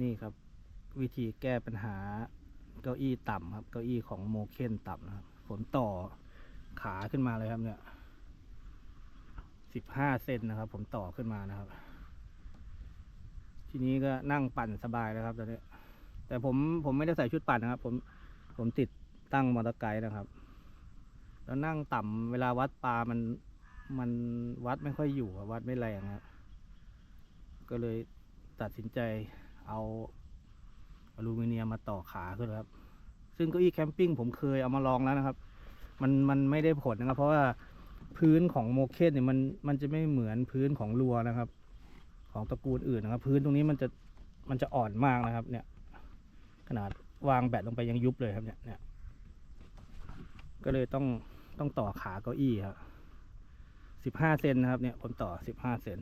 นี่ครับ วิธีแก้ปัญหาเก้าอี้ต่ำครับ เก้าอี้ของโมเคนต่ำนะครับผมต่อขาขึ้นมาเลยครับเนี่ยสิบห้าเซนนะครับ ผมต่อขึ้นมานะครับ ทีนี้ก็นั่งปั่นสบายแล้วครับตอนนี้แต่ผมผมไม่ได้ใส่ชุดปั่นนะครับ ผมผมติดตั้งมอเตอร์ไกด์นะครับ แล้วนั่งต่ำเวลาวัดปลามันมันวัดไม่ค่อยอยู่วัดไม่แรงครับก็เลยตัดสินใจ เอาอลูมิเนียมมาต่อขาขึ้นครับ ซึ่งเก้าอี้แคมปิ้งผมเคยเอามาลองแล้วนะครับ มันมันไม่ได้ผลนะครับ เพราะว่าพื้นของโมเคนเนี่ยมันมันจะไม่เหมือนพื้นของลัวนะครับ ของตระกูลอื่นนะครับ พื้นตรงนี้มันจะมันจะอ่อนมากนะครับ เนี่ย ขนาดวางแบตลงไปยังยุบเลยครับเนี่ยเนี่ยก็เลยต้องต้องต่อขาเก้าอี้ครับสิบห้าเซนนะครับเนี่ยผมต่อสิบห้าเซน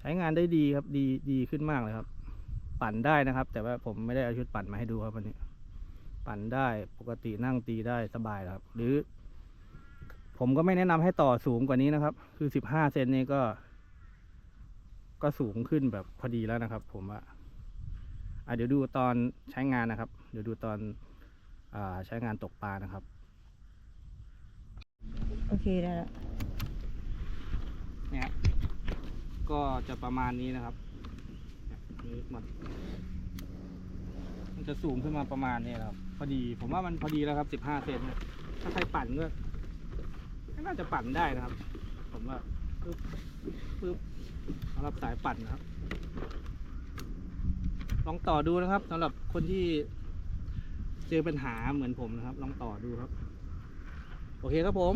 ใช้งานได้ดีครับ ดีดีขึ้นมากเลยครับ ปั่นได้นะครับ แต่ว่าผมไม่ได้เอาชุดปั่นมาให้ดูครับวันนี้ ปั่นได้ปกตินั่งตีได้สบายครับ หรือ ผมก็ไม่แนะนำให้ต่อสูงกว่านี้นะครับ คือสิบห้าเซนนี่ก็ ก็สูงขึ้นแบบพอดีแล้วนะครับ ผมว่าอะเดี๋ยวดูตอนใช้งานนะครับ เดี๋ยวดูตอนอาใช้งานตกปลานะครับ โอเคได้แล้วเนี่ยครับก็จะประมาณนี้นะครับ เนี่ยนี่มัน มันจะสูงขึ้นมาประมาณนี้ครับ พอดี ผมว่ามันพอดีแล้วครับสิบห้าเซนถ้าใครปั่นก็ก็น่าจะปั่นได้นะครับ ผมว่าปึ๊บปึ๊บสำหรับสายปั่นนะครับ ลองต่อดูนะครับสำหรับคนที่เจอปัญหาเหมือนผมนะครับ ลองต่อดูครับ โอเคครับผม